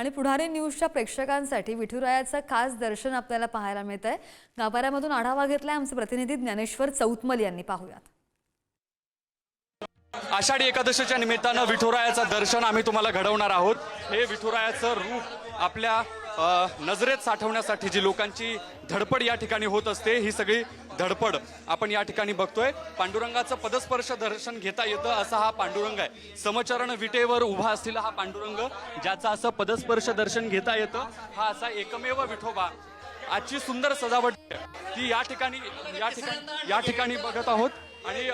आणि पुढारी न्यूजच्या प्रेक्षकांसाठी विठुरायाचं खास दर्शन आपल्याला पाहायला मिळत आहे गाभाऱ्यामधून आढावा घेतलाय आमचे प्रतिनिधी ज्ञानेश्वर चौतमल यांनी. पाहूयात. आषाढी एकादशीच्या निमित्तानं विठुरायाचं दर्शन आम्ही तुम्हाला घडवणार आहोत. हे विठुरायाचं रूप आपल्या नजरेत साठवण्यासाठी जी लोकांची धडपड या ठिकाणी होत असते ही सगळी धडपड आपण या ठिकाणी बघतोय. पांडुरंगाचं पदस्पर्श दर्शन घेता येतं असा हा पांडुरंग आहे. समचरण विटेवर उभा असलेला हा पांडुरंग ज्याचा असं पदस्पर्श दर्शन घेता येतं हा असा एकमेव विठोबा. आजची सुंदर सजावट ती या ठिकाणी या ठिकाणी या ठिकाणी बघत आहोत. आणि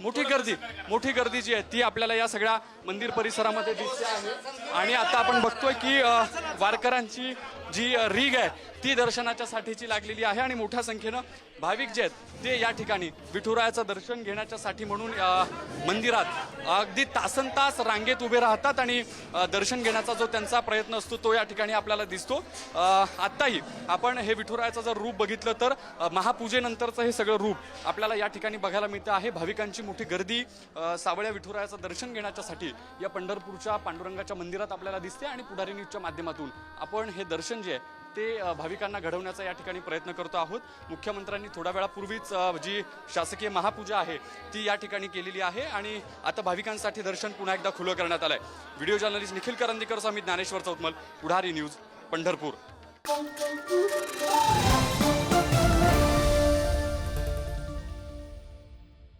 मोठी गर्दी मोठी गर्दी जी आहे ती आपल्याला या सगळ्या मंदिर परिसरामध्ये दिसते आहे. आणि आता आपण बघतोय की वारकऱ्यांची जी रीग आहे ती दर्शनाच्या साठीची लागलेली आहे आणि मोठ्या संख्येनं भाविक जे आहेत ते या ठिकाणी विठुरायाचं दर्शन घेण्याच्या साठी म्हणून मंदिरात अगदी तासन तास रांगेत उभे राहतात आणि दर्शन घेण्याचा जो त्यांचा प्रयत्न असतो तो या ठिकाणी आपल्याला दिसतो. आत्ताही आपण हे विठुरायाचं जर रूप बघितलं तर महापूजेनंतरचं हे सगळं रूप आपल्याला या ठिकाणी बघायला मिळतं आहे. भाविकांची मोठी गर्दी सावळ्या विठुरायाचं दर्शन घेण्याच्यासाठी या पंढरपूरच्या पांडुरंगाच्या मंदिरात आपल्याला दिसते आणि पुढारी न्यूजच्या माध्यमातून. आपण हे दर्शन जे आहे ते भाविकांना घडवण्याचा या ठिकाणी प्रयत्न करतो आहोत. मुख्यमंत्र्यांनी थोड्या वेळापूर्वीच जी शासकीय महापूजा आहे ती या ठिकाणी केलेली आहे आणि आता भाविकांसाठी दर्शन पुन्हा एकदा खुलं करण्यात आलंय. Video journalist Nikhil Karandikar Swami Dnyaneshwar Chautmal Pudhari news Pandharpur.